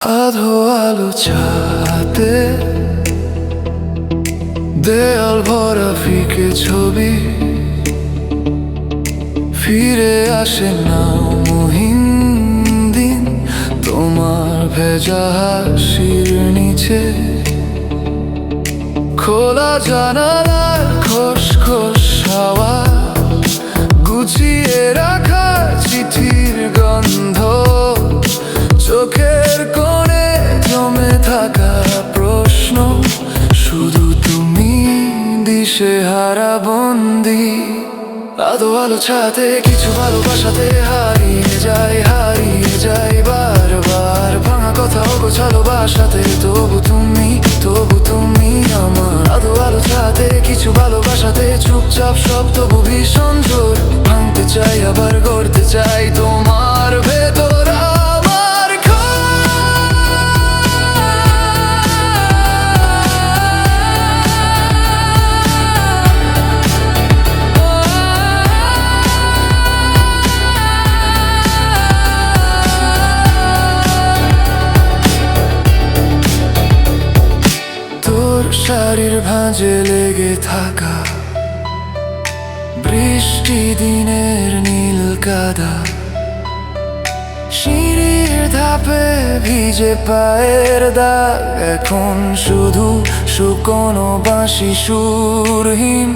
আধো আলো ছাতে দেয়াল ভরা ফিকে ছবি। ফিরে আসে না মহিন দিন, তোমার ভেজা হাসির নিচে। খোলা জানালার দিশে হারা বন্দি। আদো আলো ছাতে, কিছু ভালোবাসাতে হারিয়ে যায় হারিয়ে যায় বারবার। ভাঙা কথা গোছালো বাসাতে, তবু তুমি তবু তুমি আমার। আদো আলো ছাতে, কিছু ভালোবাসাতে চুপচাপ সব, তবু ভীষণ জোর। ভাঙতে চাই, আবার গড়তে চাই। শাড়ির ভাঁজে লেগে থাকা। বৃষ্টি দিনের নীল কাদা সিঁড়ির ধাপে ভিজে পায়ের দাগ। এখন শুধু শুকনো বাঁশি সুরহীন।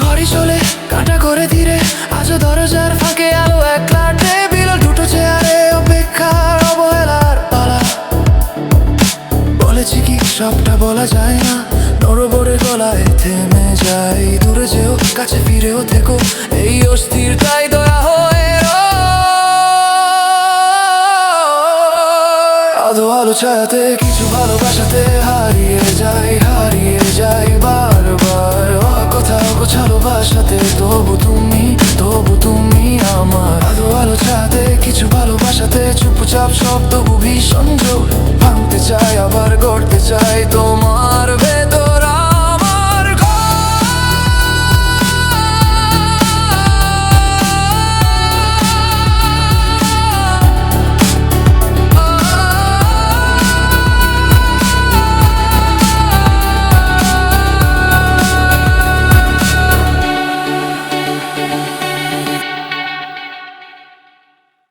ঘড়ি চলে, কাটা করে ধীরে, আজও দরজার ফাঁকে আলো একলা টেবিল, দুটো চেয়ারে অপেক্ষার অবহেলার পালা। বলেছি কি সবটা বলা যায় না। নড়বড়ে গলায় থেমে যাই। দূরে যেও, কাছে ফিরেও থেকো। এই অস্থিরতাই দয়া হয়ে। আধো আলো ছায়াতে, কিছু ভালোবাসাতে হারিয়ে যাই হারিয়ে যাই বারবার। কোথাও গোছালো বাসাতে তবু তুমি তবু তুমি